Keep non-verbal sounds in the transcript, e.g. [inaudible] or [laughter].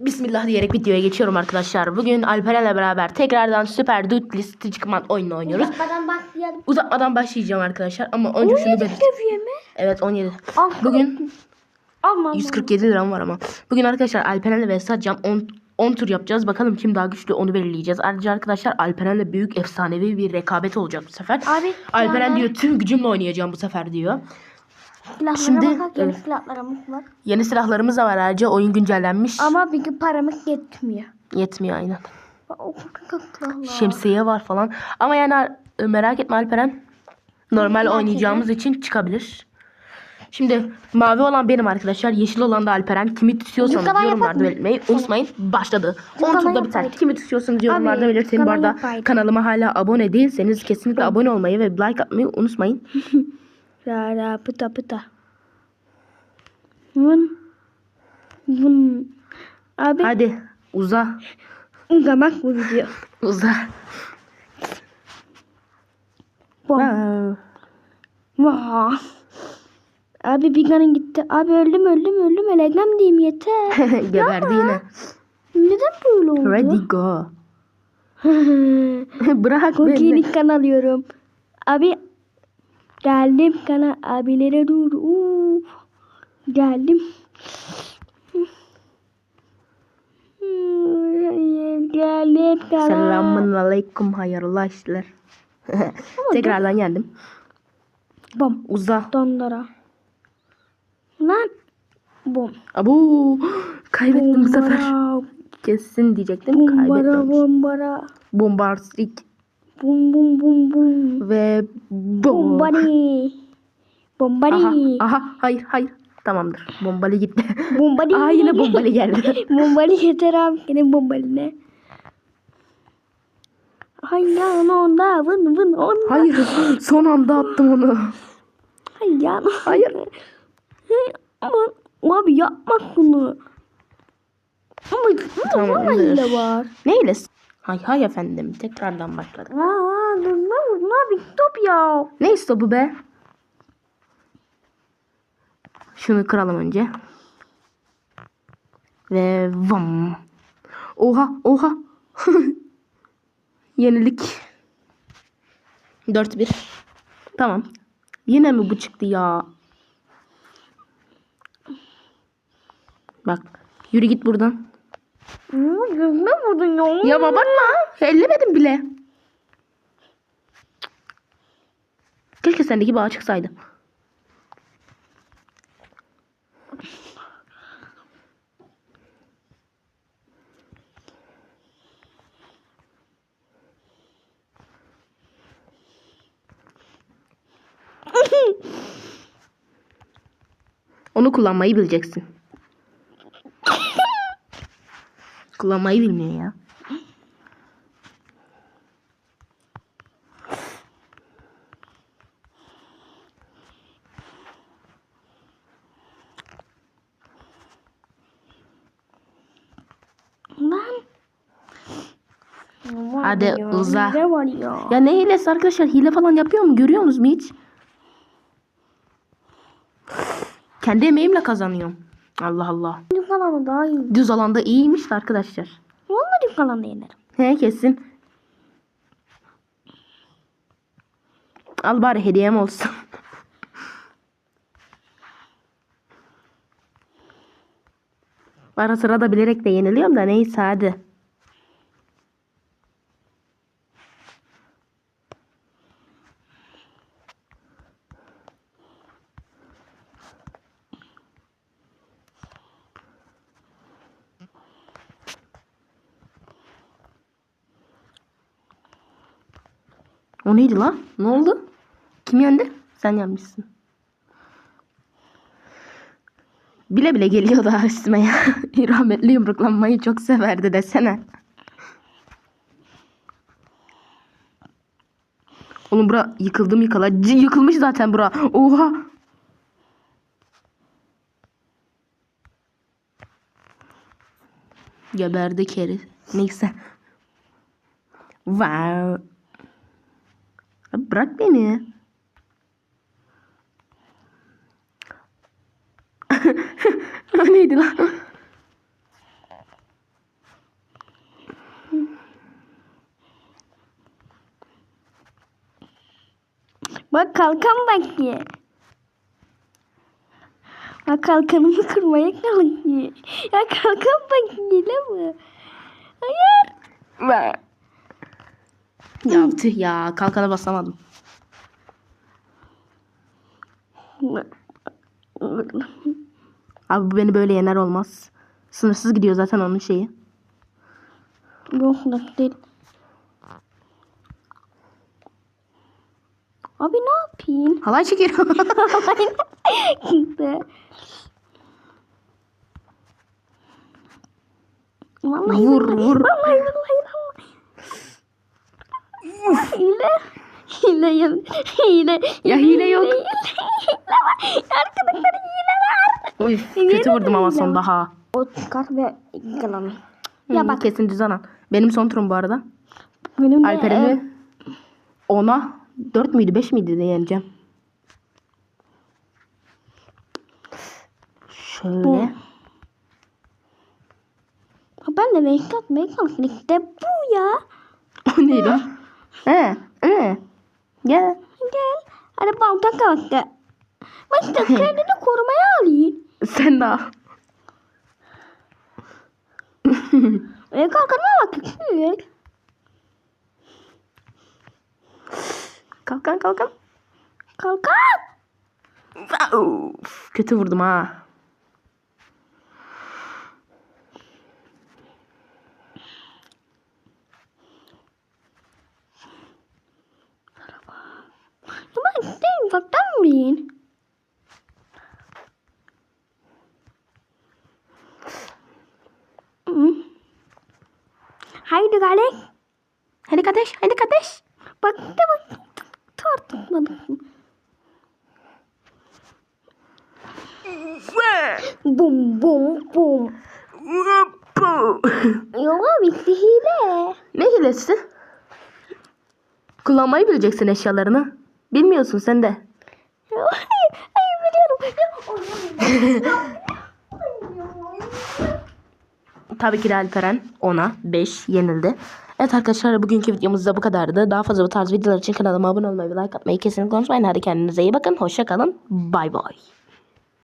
Bismillah diyerek videoya geçiyorum arkadaşlar. Bugün Alperen'le beraber tekrardan Süper Dude List çıkman oyununu oynuyoruz. Uzatmadan başlayalım. Uzatmadan başlayacağım arkadaşlar ama önce şunu 17 belirt. seviye mi? Evet 17. Al. Bugün Alma. 147 liram var ama. Bugün arkadaşlar Alperen'le ve Satcam 10 10 tur yapacağız. Bakalım kim daha güçlü onu belirleyeceğiz. Ayrıca arkadaşlar Alperen'le büyük efsanevi bir rekabet olacak bu sefer. Abi, Alperen yani- diyor tüm gücümle oynayacağım bu sefer diyor. Silahlara Şimdi- bakak yeni Evet. silahlarımız var. Yeni silahlarımız da var ayrıca oyun güncellenmiş. Ama bir gün paramız yetmiyor. Yetmiyor aynen. Şemsiye var falan. Ama yani e, merak etme Alperen. Normal Merak oynayacağımız için çıkabilir. Şimdi mavi olan benim arkadaşlar. Yeşil olan da Alperen. Kimi tutuyorsanız Yukarıdan yorumlarda belirtmeyi unutmayın. Başladı. 10 Yukarıdan turda biter. Kimi tutuyorsanız yorumlarda belirtin. Bu arada kanalıma hala abone değilseniz kesinlikle abone olmayı ve like atmayı unutmayın. [laughs] Ra ra pıta pıta. Vın. Vın. Abi Hadi uza. uzamak bu video. [laughs] Uza. Vah. Abi bir kanın gitti. Abi öldüm öldüm öldüm. Elegam diyeyim yeter. [laughs] Geberdi yine. Neden böyle oldu? Ready go. [laughs] Bırak beni. Kokilik kan alıyorum. Abi geldim kana abilere dur. Uf. Geldim. Geldim kana. Selamun aleyküm hayırlı işler. Tekrardan geldim. Bom. Uza. Dondara. Lan. Bom. Abu kaybettim bu sefer. Bombara. Kesin diyecektim. Bombara Kaybetmemiş. bombara. Bombardrik Bum bum bum bum. ve bom. Bombari. Bombari. Aha, aha hayır hayır. Tamamdır. Bombali gitti. Bombari. Aa yine bombali geldi. [laughs] Bombali yeter abi. Yine bombali ne? Hayyan onda vın vın onda. hayır. Son anda attım onu. Hayyan. Hayır. [laughs] Aman abi yapma bunu. Ama Tamam, tamam, var. Neyle? Hay hay efendim. Tekrardan başladık. Aa, dur ne? Ne abi stop ya. Ne bu be? Şunu kıralım önce. Ve vam. Oha oha. [laughs] Yenilik. 4-1. Tamam. Yine mi bu çıktı ya? Bak. Yürü git buradan. Gözüme vurdun ya. Ya abartma. Ellemedim bile. Keşke sendeki bağ çıksaydı. [laughs] Onu kullanmayı bileceksin. Kullanmayı bilmiyor ya. Hadi ya, uza. Ne var ya? Ya ne hilesi arkadaşlar? Hile falan yapıyor mu? Görüyor musunuz mu hiç? Kendi emeğimle kazanıyorum. Allah Allah. Alanı daha iyi. Düz alanda iyiymiş de arkadaşlar. Vallahi düz alanı yenerim. He kesin. Al bari hediyem olsun. [laughs] Ara sıra da bilerek de yeniliyorum da neyse hadi. O neydi lan? Ne oldu? Kim yendi? Sen yenmişsin. Bile bile geliyor daha üstüme ya. [laughs] Rahmetli yumruklanmayı çok severdi desene. Oğlum bura yıkıldım yıkala. C- Yıkılmış zaten bura. Oha. Geberdi keri. Neyse. Wow. Abi bırak beni. [laughs] o neydi lan? Bak kalkan bak ye. Bak kalkanımı kırmaya kalk ye. Ya kalkan bak ye mi? Hayır. Bak. Ya tüh ya kalkana basamadım. Abi beni böyle yener olmaz. Sınırsız gidiyor zaten onun şeyi. Yok değil. Abi ne yapayım? Halay çekiyor. [laughs] Gitti. Vallahi Vur, vur. Vallahi vallahi. Hile. Hile ya. Hile. Ya hile yok. Hile, hile var. Arkadaşlar hile var. Uy, kötü vurdum ama sonda ha. O çıkar ve yalan. Ya Ya bak kesin düz anan. Benim son turum bu arada. benim de Alperen'i 10'a 4 müydü 5 miydi de yeneceğim. Şöyle. Bu. e, ben de make up make up bu ya. [laughs] O neydi o? He. He. Gel. Gel. Hadi balta kalktı. Bak işte kendini korumaya alayım. Sen de al. [laughs] E kalkanıma bak. Kalkan kalkan. Kalkan. Uf, kötü vurdum ha. Ya ben isteyim vurayım. Hı. Haydi kardeş. Hadi kardeş, hadi kardeş. Bak de bak. Tartışmadım. Bum bum bum. Yok bitti hile. ne hilesi? Kullanmayı bileceksin eşyalarını. Bilmiyorsun sen de. Ay, ay biliyorum. Tabii ki de Alperen 10'a 5 yenildi. Evet arkadaşlar bugünkü videomuz da bu kadardı. Daha fazla bu tarz videolar için kanalıma abone olmayı like atmayı kesinlikle unutmayın. Hadi kendinize iyi bakın. Hoşça kalın. Bay bay.